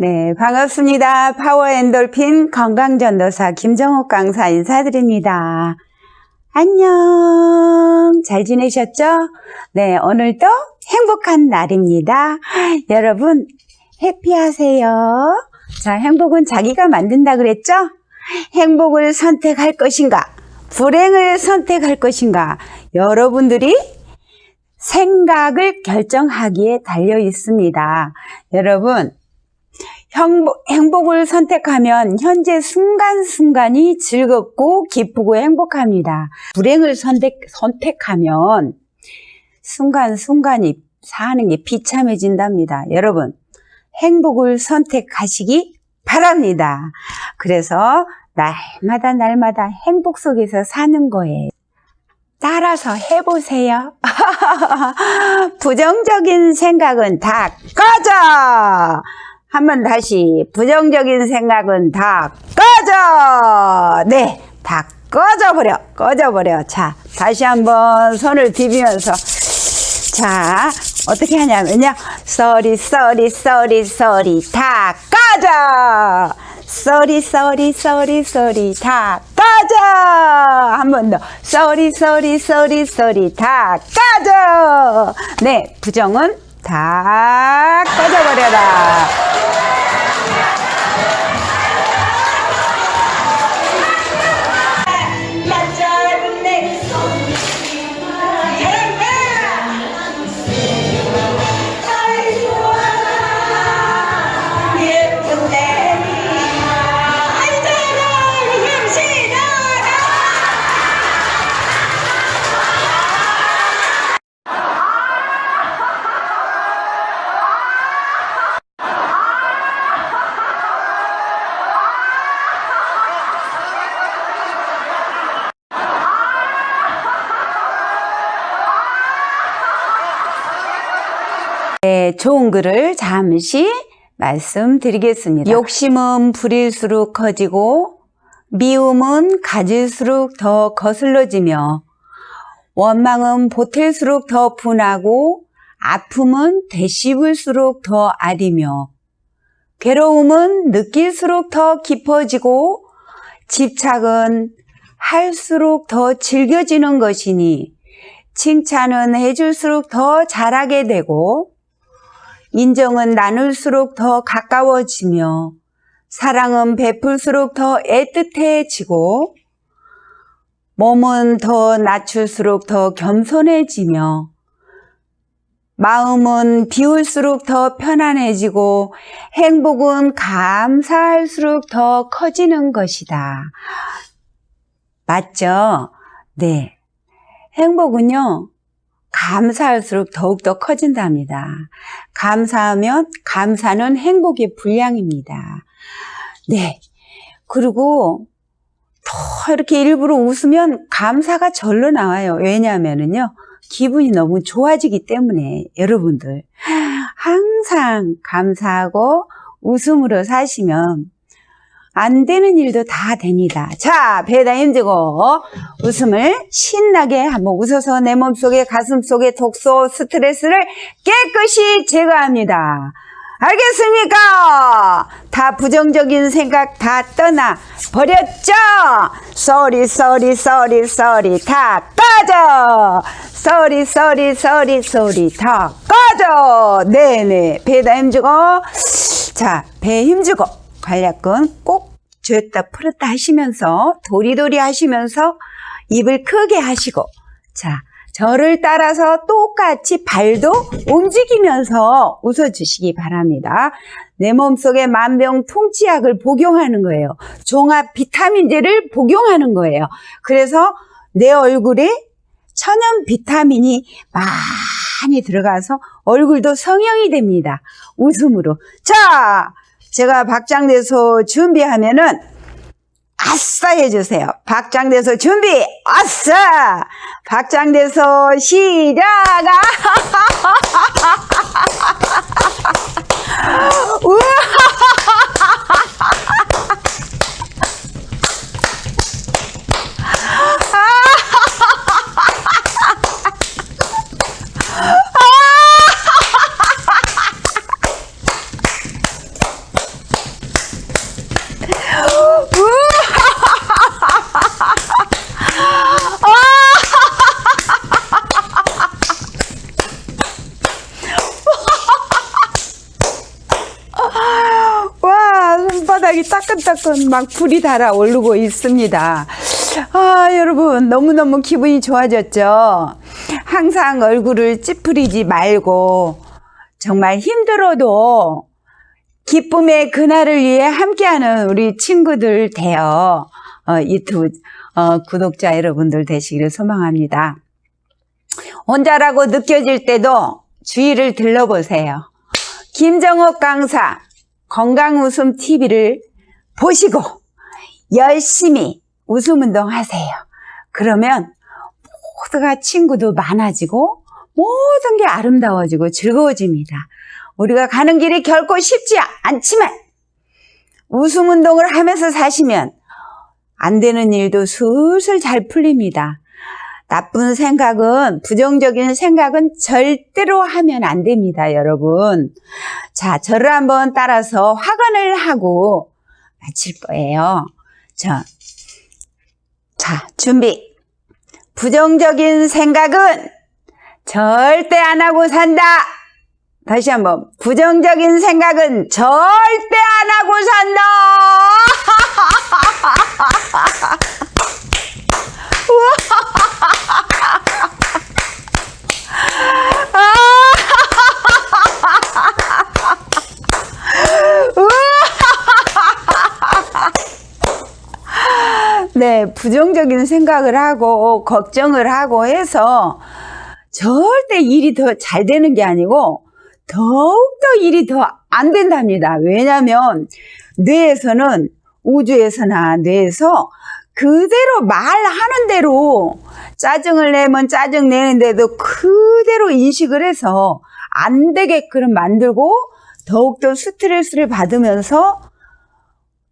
네, 반갑습니다. 파워 엔돌핀 건강전도사 김정옥 강사 인사드립니다. 안녕. 잘 지내셨죠? 네, 오늘도 행복한 날입니다. 여러분, 해피하세요. 자, 행복은 자기가 만든다 그랬죠? 행복을 선택할 것인가? 불행을 선택할 것인가? 여러분들이 생각을 결정하기에 달려 있습니다. 여러분, 행복, 행복을 선택하면 현재 순간순간이 즐겁고 기쁘고 행복합니다. 불행을 선택, 선택하면 순간순간이 사는 게 비참해진답니다. 여러분, 행복을 선택하시기 바랍니다. 그래서 날마다 날마다 행복 속에서 사는 거예요. 따라서 해보세요. 부정적인 생각은 다 꺼져! 한 번 다시 부정적인 생각은 다 꺼져! 네, 다 꺼져버려, 꺼져버려. 자, 다시 한번 손을 디비면서 자, 어떻게 하냐면요. 쏘리, 쏘리, 쏘리, 쏘리, 다 꺼져! 쏘리, 쏘리, 쏘리, 쏘리, 다 꺼져! 한 번 더. 쏘리, 쏘리, 쏘리, 쏘리, 다 꺼져! 네, 부정은 다 꺼져버려라. 네, 좋은 글을 잠시 말씀드리겠습니다. 욕심은 부릴수록 커지고 미움은 가질수록 더 거슬러지며 원망은 보탤수록 더 분하고 아픔은 되씹을수록 더 아리며 괴로움은 느낄수록 더 깊어지고 집착은 할수록 더 즐겨지는 것이니 칭찬은 해줄수록 더 잘하게 되고 인정은 나눌수록 더 가까워지며 사랑은 베풀수록 더 애틋해지고 몸은 더 낮출수록 더 겸손해지며 마음은 비울수록 더 편안해지고 행복은 감사할수록 더 커지는 것이다. 맞죠? 네. 행복은요, 감사할수록 더욱더 커진답니다. 감사하면 감사는 행복의 분량입니다. 네. 그리고 더 이렇게 일부러 웃으면 감사가 절로 나와요. 왜냐하면은요, 기분이 너무 좋아지기 때문에 여러분들 항상 감사하고 웃음으로 사시면 안 되는 일도 다 됩니다. 자, 배에다 힘주고 웃음을 신나게 한번 웃어서 내 몸속에 가슴속에 독소 스트레스를 깨끗이 제거합니다. 알겠습니까? 다 부정적인 생각 다 떠나 버렸죠? 쏘리 쏘리 쏘리 쏘리 다 꺼져 쏘리 쏘리 쏘리 쏘리 다 꺼져 네네 배에다 힘주고 자 배에 힘주고 관략근 꼭 쥐었다 풀었다 하시면서 도리도리 하시면서 입을 크게 하시고 자 저를 따라서 똑같이 발도 움직이면서 웃어주시기 바랍니다. 내 몸속에 만병통치약을 복용하는 거예요. 종합 비타민제를 복용하는 거예요. 그래서 내 얼굴에 천연 비타민이 많이 들어가서 얼굴도 성형이 됩니다. 웃음으로. 자, 제가 박장대소 준비하면은 아싸 해주세요. 박장대소 준비, 아싸! 박장대소 시작! 따끈따끈따끈 막 불이 달아오르고 있습니다. 아, 여러분, 너무너무 기분이 좋아졌죠? 항상 얼굴을 찌푸리지 말고, 정말 힘들어도 기쁨의 그날을 위해 함께하는 우리 친구들 되어 어, 유튜브 어, 구독자 여러분들 되시기를 소망합니다. 혼자라고 느껴질 때도 주위를 들러보세요. 김정옥 강사 건강 웃음 TV를 보시고 열심히 웃음 운동 하세요. 그러면 모두가 친구도 많아지고 모든 게 아름다워지고 즐거워집니다. 우리가 가는 길이 결코 쉽지 않지만 웃음 운동을 하면서 사시면 안 되는 일도 슬슬 잘 풀립니다. 나쁜 생각은, 부정적인 생각은 절대로 하면 안 됩니다, 여러분. 자, 저를 한번 따라서 확언을 하고 마칠 거예요. 자, 자, 준비. 부정적인 생각은 절대 안 하고 산다. 다시 한번. 부정적인 생각은 절대 안 하고 산다. 부정적인 생각을 하고 걱정을 하고 해서 절대 일이 더 잘 되는 게 아니고 더욱더 일이 더 안 된답니다. 왜냐하면 뇌에서는 우주에서나 뇌에서 그대로 말하는 대로 짜증을 내면 짜증 내는데도 그대로 인식을 해서 안 되게끔 만들고 더욱더 스트레스를 받으면서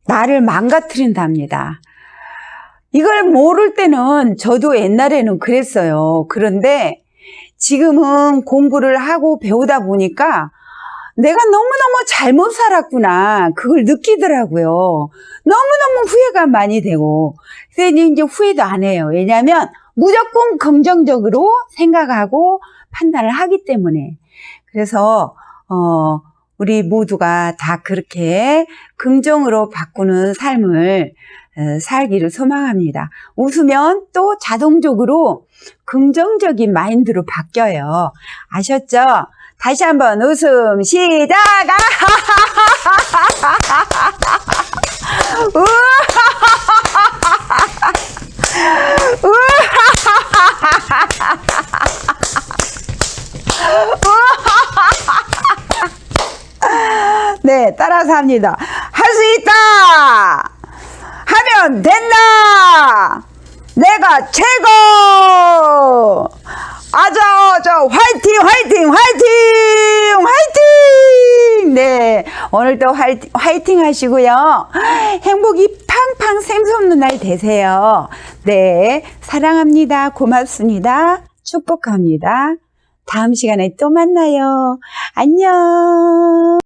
나를 망가뜨린답니다. 이걸 모를 때는 저도 옛날에는 그랬어요. 그런데 지금은 공부를 하고 배우다 보니까 내가 너무너무 잘못 살았구나. 그걸 느끼더라고요. 너무너무 후회가 많이 되고. 그래서 이제 후회도 안 해요. 왜냐하면 무조건 긍정적으로 생각하고 판단을 하기 때문에. 그래서, 어, 우리 모두가 다 그렇게 긍정으로 바꾸는 삶을 어, 살기를 소망합니다. 웃으면 또 자동적으로 긍정적인 마인드로 바뀌어요. 아셨죠? 다시 한번 웃음 시작! 따라서 합니다. 할 수 있다! 하면 된다! 내가 최고! 아자, 아자, 화이팅, 화이팅, 화이팅! 화이팅! 네, 오늘도 화이팅, 화이팅 하시고요. 행복이 팡팡 샘솟는 날 되세요. 네, 사랑합니다. 고맙습니다. 축복합니다. 다음 시간에 또 만나요. 안녕!